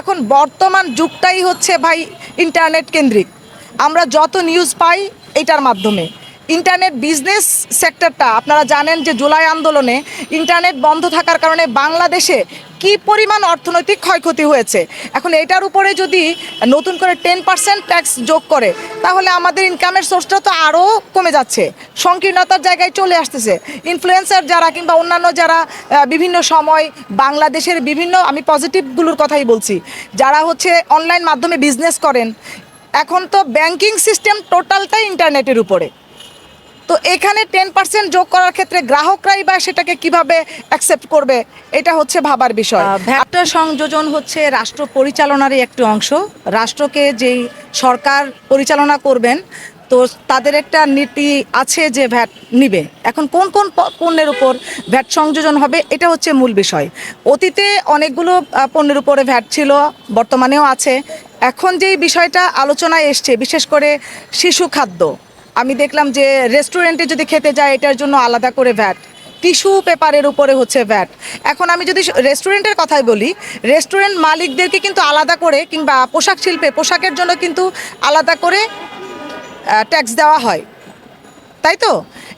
এখন বর্তমান যুগটাই হচ্ছে ভাই ইন্টারনেট কেন্দ্রিক। আমরা যত নিউজ পাই এটার মাধ্যমে। ইন্টারনেট বিজনেস সেক্টরটা, আপনারা জানেন যে জুলাই আন্দোলনে ইন্টারনেট বন্ধ থাকার কারণে বাংলাদেশে কি পরিমাণ অর্থনৈতিক ক্ষয়ক্ষতি হয়েছে? এখন এটার উপরে যদি নতুন করে টেন পার্সেন্ট ট্যাক্স যোগ করে, তাহলে আমাদের ইনকামের সোর্সটা তো আরও কমে যাচ্ছে। সংকীর্ণতার জায়গায় চলে আসতেছে। ইনফ্লুয়েন্সার যারা কিংবা অন্যান্য যারা বিভিন্ন সময় বাংলাদেশের বিভিন্ন, আমি পজিটিভগুলোর কথাই বলছি, যারা হচ্ছে অনলাইন মাধ্যমে বিজনেস করেন, এখন তো ব্যাংকিং সিস্টেম টোটালটাই ইন্টারনেটের উপরে। তো এখানে টেন পার্সেন্ট যোগ করার ক্ষেত্রে গ্রাহকরাই বা সেটাকে কীভাবে অ্যাকসেপ্ট করবে, এটা হচ্ছে ভাবার বিষয়। ভ্যাটটা সংযোজন হচ্ছে রাষ্ট্র পরিচালনারই একটি অংশ। রাষ্ট্রকে যেই সরকার পরিচালনা করবেন, তো তাদের একটা নীতি আছে যে ভ্যাট নিবে। এখন কোন কোন পণ্যের উপর ভ্যাট সংযোজন হবে, এটা হচ্ছে মূল বিষয়। অতীতে অনেকগুলো পণ্যের উপরে ভ্যাট ছিল, বর্তমানেও আছে। এখন যেই বিষয়টা আলোচনায় এসছে, বিশেষ করে শিশু খাদ্য আমি দেখলাম যে রেস্টুরেন্টে যদি খেতে যায়, এটার জন্য আলাদা করে ভ্যাট টিস্যু পেপারের উপরে হচ্ছে ভ্যাট এখন আমি যদি রেস্টুরেন্টের কথাই বলি রেস্টুরেন্ট মালিকদেরকে কিন্তু আলাদা করে কিংবা পোশাক শিল্পে, পোশাকের জন্য কিন্তু আলাদা করে ট্যাক্স দেওয়া হয়। তাই তো?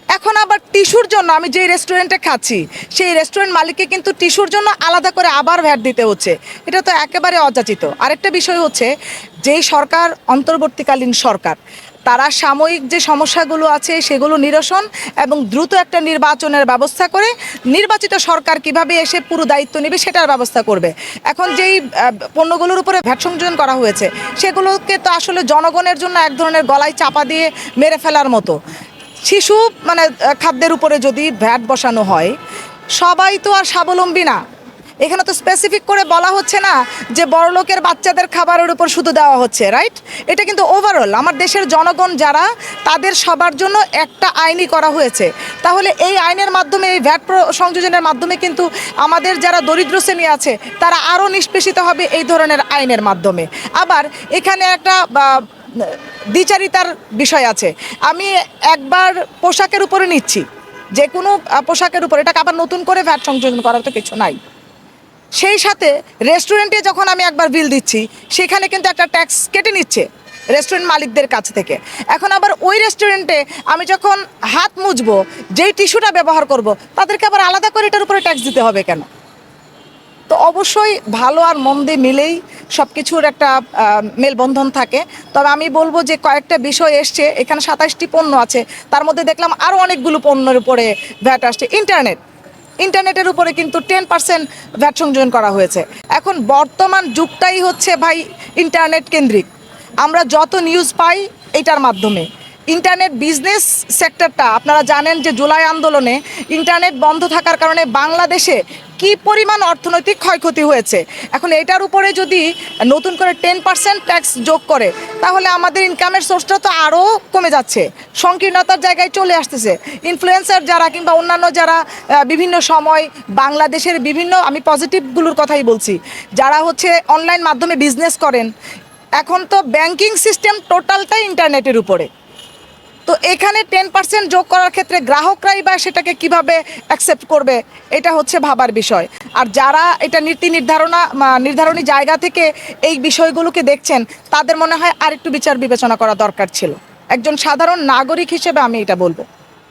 এখন আবার টিস্যুর জন্য আমি যেই রেস্টুরেন্টে খাচ্ছি, সেই রেস্টুরেন্ট মালিককে কিন্তু টিস্যুর জন্য আলাদা করে আবার ভ্যাট দিতে হচ্ছে। এটা তো একেবারে অযাচিত। আরেকটা বিষয় হচ্ছে, যেই সরকার, অন্তর্বর্তীকালীন সরকার, তারা সাময়িক যে সমস্যাগুলো আছে, সেগুলো নিরসন এবং দ্রুত একটা নির্বাচনের ব্যবস্থা করে নির্বাচিত সরকার কীভাবে এসে পুরো দায়িত্ব নেবে, সেটার ব্যবস্থা করবে। এখন যেই পণ্যগুলোর উপরে ভ্যাট সংযোজন করা হয়েছে, সেগুলোকে তো আসলে জনগণের জন্য এক ধরনের গলায় চাপা দিয়ে মেরে ফেলার মতো। শিশু মানে খাদ্যের উপরে যদি ভ্যাট বসানো হয়, সবাই তো আর স্বাবলম্বী না। এখানে তো স্পেসিফিক করে বলা হচ্ছে না যে বড়লোকের বাচ্চাদের খাবারের উপর শুধু দেওয়া হচ্ছে রাইট এটা কিন্তু ওভারঅল আমার দেশের জনগণ যারা, তাদের সবার জন্য একটা আইনই করা হয়েছে। তাহলে এই আইনের মাধ্যমে, এই ভ্যাট সংযোজনের মাধ্যমে কিন্তু আমাদের যারা দরিদ্র শ্রেণি আছে, তারা আরও নিষ্পেষিত হবে এই ধরনের আইনের মাধ্যমে। আবার এখানে একটা দ্বিচারিতার বিষয় আছে। আমি একবার পোশাকের উপরে নিচ্ছি। যে কোনো পোশাকের উপর। এটাকে আবার নতুন করে ভ্যাট সংযোজন করার তো কিছু নাই। সেই সাথে রেস্টুরেন্টে যখন আমি একবার বিল দিচ্ছি, সেখানে কিন্তু একটা ট্যাক্স কেটে নিচ্ছে রেস্টুরেন্ট মালিকদের কাছ থেকে। এখন আবার ওই রেস্টুরেন্টে আমি যখন হাত মুছবো, যেই টিস্যুটা ব্যবহার করব, তাদেরকে আবার আলাদা করে এটার উপরে ট্যাক্স দিতে হবে কেন? তো অবশ্যই ভালো আর মন্দে মিলেই সব কিছুর একটা মেলবন্ধন থাকে। তবে আমি বলব যে কয়েকটা বিষয় এসছে, এখানে সাতাশটি পণ্য আছে। তার মধ্যে দেখলাম আরও অনেকগুলো পণ্যের উপরে ভ্যাট আসছে। ইন্টারনেট। ইন্টারনেটের উপরে কিন্তু টেন পার্সেন্ট ভ্যাট সংযোজন করা হয়েছে। এখন বর্তমান যুগটাই হচ্ছে ভাই ইন্টারনেট কেন্দ্রিক। আমরা যত নিউজ পাই এটার মাধ্যমে। ইন্টারনেট বিজনেস সেক্টরটা, আপনারা জানেন যে জুলাই আন্দোলনে ইন্টারনেট বন্ধ থাকার কারণে বাংলাদেশে কি পরিমাণ অর্থনৈতিক ক্ষয়ক্ষতি হয়েছে? এখন এটার উপরে যদি নতুন করে টেন পার্সেন্ট ট্যাক্স যোগ করে, তাহলে আমাদের ইনকামের সোর্সটা তো আরও কমে যাচ্ছে। সংকীর্ণতার জায়গায় চলে আসতেছে। ইনফ্লুয়েন্সার যারা কিংবা অন্যান্য যারা বিভিন্ন সময় বাংলাদেশের বিভিন্ন, আমি পজিটিভগুলোর কথাই বলছি, যারা হচ্ছে অনলাইন মাধ্যমে বিজনেস করেন, এখন তো ব্যাংকিং সিস্টেম টোটালটাই ইন্টারনেটের উপরে। তো এখানে টেন পার্সেন্ট যোগ করার ক্ষেত্রে গ্রাহকরাই বা সেটাকে কীভাবে অ্যাকসেপ্ট করবে, এটা হচ্ছে ভাবার বিষয়। আর যারা এটা নীতি নির্ধারণা নির্ধারণী জায়গা থেকে এই বিষয়গুলোকে দেখছেন, তাদের মনে হয় আরেকটু বিচার বিবেচনা করা দরকার ছিল। একজন সাধারণ নাগরিক হিসেবে আমি এটা বলব।